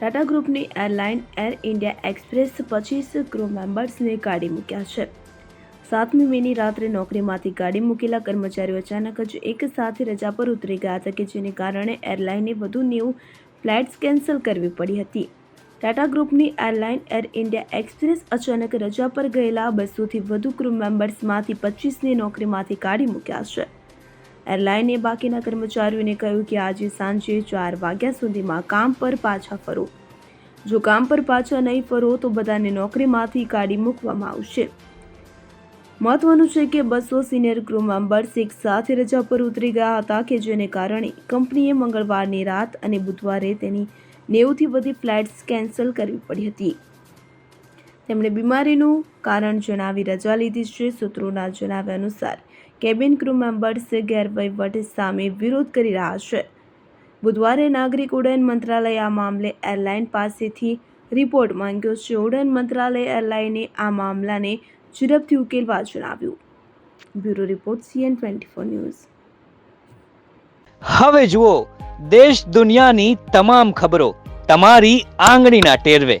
ટાટા ગ્રુપની airline Air India Express પચીસ crew મેમ્બર્સને કાઢી મૂક્યા છે. સાતમી મેની રાત્રે નોકરીમાંથી કાઢી મૂકેલા કર્મચારીઓ અચાનક જ એક સાથે રજા પર ઉતરી ગયા હતા કે જેને કારણે એરલાઈને વધુ નેવું ફ્લાઇટ્સ કેન્સલ કરવી પડી હતી. ટાટા ગ્રુપની એરલાઇન એર ઇન્ડિયા એક્સપ્રેસ અચાનક રજા પર ગયેલા બસોથી વધુ ક્રૂ મેમ્બર્સમાંથી પચીસને નોકરીમાંથી કાઢી મૂક્યા છે. એરલાઈને બાકીના કર્મચારીઓને કહ્યું કે આજે સાંજે ચાર વાગ્યા સુધીમાં કામ પર પાછા ફરો. જો કામ પર પાછા નહીં ફરો તો બધાને નોકરીમાંથી કાઢી મૂકવામાં આવશે. મહત્વનું છે કે બસો સિનિયર ક્રૂ મેમ્બર્સ એક સાથે રજા પર ઉતરી ગયા હતા કે જેને કારણે કંપનીએ મંગળવારની રાત અને બુધવારે તેની નેવુંથી બધી ફ્લાઇટ્સ કેન્સલ કરવી પડી હતી. તેમણે બીમારીનું કારણ જણાવી રજા લીધી છે. સૂત્રોના જણાવ્યા અનુસાર, કેબિન ક્રૂ મેમ્બર્સ ગેરવહીવટ સામે વિરોધ કરી રહ્યા છે. બુધવારે નાગરિક ઉડ્ડયન મંત્રાલયે આ મામલે એરલાઇન પાસેથી રિપોર્ટ માંગ્યો છે. ઉડ્ડયન મંત્રાલય એરલાઈને આ મામલાને ઝડપથી ઉકેલવા જણાવ્યું. Bureau report, CN twenty four news. હવે જુઓ, દેશ દુનિયાની તમામ ખબરો તમારી આંગળીના ટેરવે.